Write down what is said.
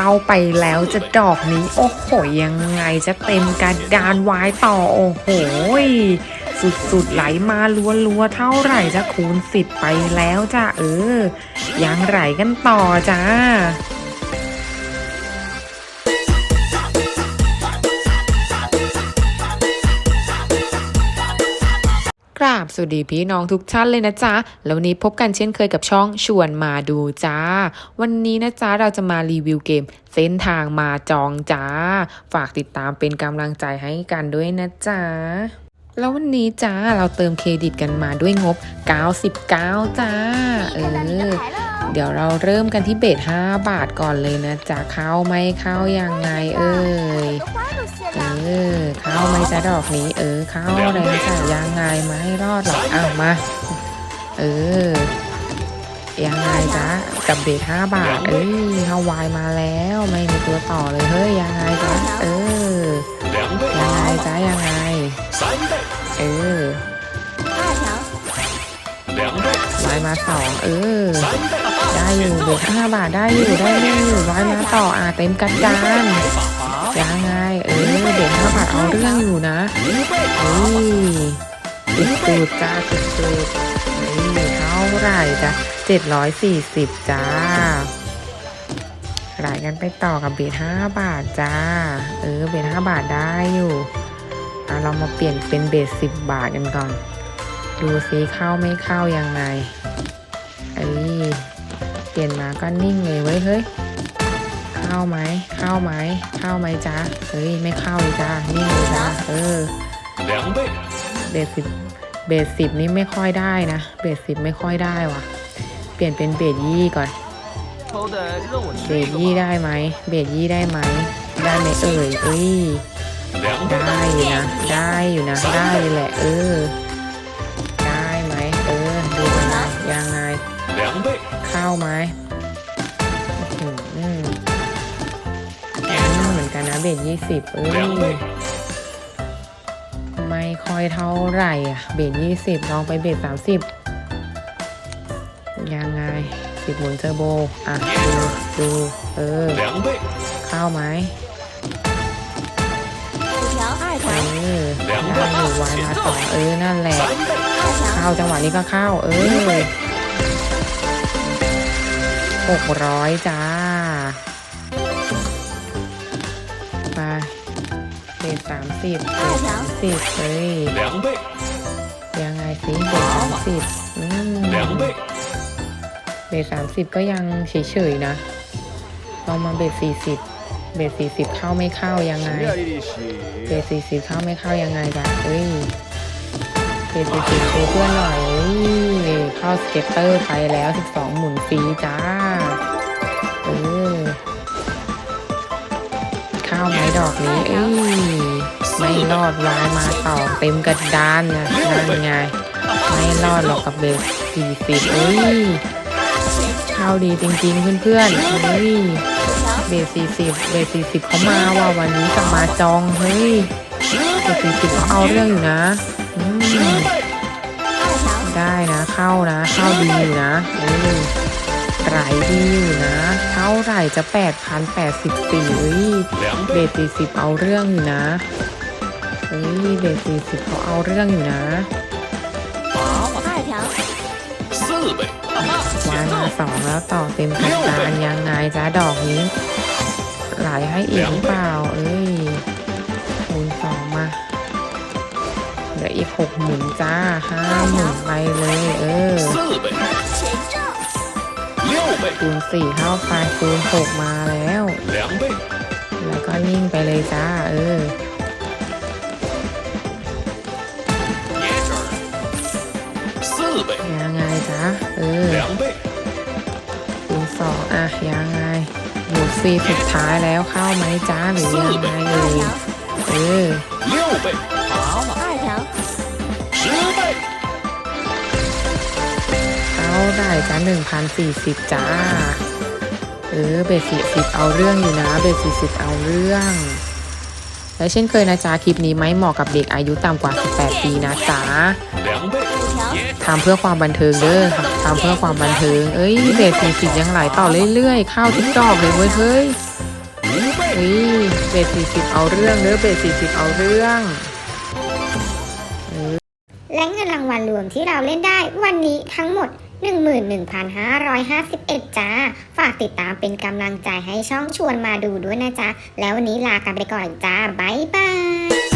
เข้าไปแล้วจะดอกนี้ โอ้โหยังไงจะเต็มกระดานวายต่อโอ้โหสุดๆไหลมาลัวๆเท่าไหร่จะคูณสิบไปแล้วจ้ะเออยังไหลกันต่อจ้า วัสดีพี่น้องทุกท่านเลยนะจ๊ะ แล้ววันนี้พบกันเช่นเคยกับช่องชวนมาดูจ้า วันนี้นะจ๊ะเราจะมารีวิวเกมเส้นทางมาจองจ้า ฝากติดตามเป็นกำลังใจให้กันด้วยนะจ๊ะ แล้ววันนี้จ้าเราเติมเครดิตกันมาด้วยงบ 99 จ้า เออ เดี๋ยวเราเริ่มกันที่เบส5บาทก่อนเลยนะจ๊ะเข้าไม่เข้ายังไงเอ่ยเออเข้าไหม่จะดอกนี้เออเข้าแล้วจะยังไงไม่รอดหรอกอ้าวมาเออยังไงจ๊ะกับเบสห้าบาท เอ้ยเข้าวายมาแล้วไม่มีตัวต่อเลยเฮ้ยยังไงจ๊ะเออ两倍、ยังไงจ๊ะยังไง 三倍、 เออ 两倍、 วายมาสองเออ 三倍、 ได้อยู่เบสห้าบาทได้อยู่ได้อยู่วายมาต่ออ่ะเต็มกระดาน ยังไง เออ เบสห้าบาทเอาเรื่องอยู่นะ 五倍、 เฮ้ยสุดสุดๆจ้าสุดสุดๆนี่เท่าไหร่จ้ะเจ็ดร้อยสี่สิบจ้าไหลกันไปต่อกับเบทห้าบาทจ้า เออ เบทห้าบาทได้อยู่อ่ะ เรามาเปลี่ยนเป็นเบสสิบบาทกันก่อน ดูซิเข้าไม่เข้ายังไงเอ้ยเปลี่ยนมาก็นิ่งเลยเว้ยเฮ้ยเข้าไหมเข้าไหมเข้าไหมจ้าเฮ้ยไม่เข้าเลยจ้านิ่งเลยจ้าเออเบสสิบเบสสิบนี่ไม่ค่อยได้นะเบสสิบไม่ค่อยได้ว่ะ เปลี่ยนเป็นเบสยี่ก่อนเบสยี่ได้ไหมเบสยี่ได้ไหมได้ไหมเอ่ยเอ้ย ได้นะ ได้อยู่นะ ได้เลยแหละ เออ ได้ไหม เออ ดูนะยังไง เข้าไหมอืมเหมือนกันนะเบรดยี่สิบเออไม่ค่อยเท่าไหร่อะ เบรดยี่สิบลองไปเบรดสามสิบยังไงสิบหมุนเจอโบ อะ ดู ดู เออ เข้าไหม 条二 เอ 条 อ ได้อยู่วายมาต่อเออ นั่นแหละ 三倍、 เข้าจังหวะนี้ก็เข้า เออหกร้อยจ้า ไปเบสสามสิบเบสสามสิบเฮ้ย 两倍、 ยังไงสิเบสสามสิบอืม 两倍、 เบสสามสิบก็ยังเฉยๆนะ ลองมาเบสสี่สิบ เบสสี่สิบเข้าไม่เข้ายังไงเบสสี่สิบเข้าไม่เข้ายังไงจ๊ะเอ้ยเบสสี่สิบโชว์เพื่อนหน่อยเอ้ยเข้าสเก็ตเตอร์ไปแล้วสิบสองหมุนฟรีจ้าเออเข้าไหมดอกนี้เอ้ยไม่รอดวายมาต่อเต็มกระดานนะนั่นไงไม่รอดหรอกกับเบสสี่สิบเอ้ยเข้าดีจริงๆเพื่อนๆเฮ้ย เบสสี่สิบเบสสี่สิบเขามาว่าวันนี้กลัมาจองเฮ้ยเบสสี่สิบเขาเอาเรื่องอยู่นะได้นะเข้านะ เข้าดีอยู่นะไหลดีอยู่นะ เท่าไหร่จะแปดพันแปดสิบสี่เบสสี่สิบเอาเรื่องอยู่นะเฮ้ยเบสสี่สิบเขาเอาเรื่องอยู่นะ วานมาสองแล้วต่อเต็มต้องการยังไงจ้าดอกนี้ หลให้อีกเปล่า เอ้ยหมุสองมาเหลืออีกหกหมุนจ้าห้าหมุนไปเลย เออคูณสี่เท่าคูณหกมาแล้ว แล้วก็นิ่งไปเลยจ้า เออ 四倍、 ยังไงจ้าเออ 两倍、 คูณสองอ่ะยังไงหมุนฟรีสุดท้ายแล้วเข้าไหมจ้าหรือยังไงเอ่ยเออ 六倍、二条十倍、 เท่าได้จ้าหนึ่งพันสี่สิบจ้า เออ เบสสี่สิบเอาเรื่องอยู่นะ เบสสี่สิบเอาเรื่อง และเช่นเคยนะจ๊ะ คลิปนี้ไม่เหมาะกับเด็กอายุต่ำกว่า 18 ปีนะจ๊ะ 两倍、五条 ทำเพื่อความบันเทิงเด้อค่ะทำเพื่อความบันเทิง เอ้ยเบสสี่สิบยังไหลต่อเรื่อยๆ เข้าทุกดอกเลยเว้ยเฮ้ย倍，อุ้ยเบสสี่สิบเอาเรื่องเด้อเบสสี่สิบเอาเรื่องและเงินรางวัลรวมที่เราเล่นได้วันนี้ทั้งหมด 11,551 จ้า ฝากติดตามเป็นกำลังใจให้ช่องชวนมาดูด้วยนะจ๊ะ แล้ววันนี้ลากันไปก่อนจ้า บ๊ายบาย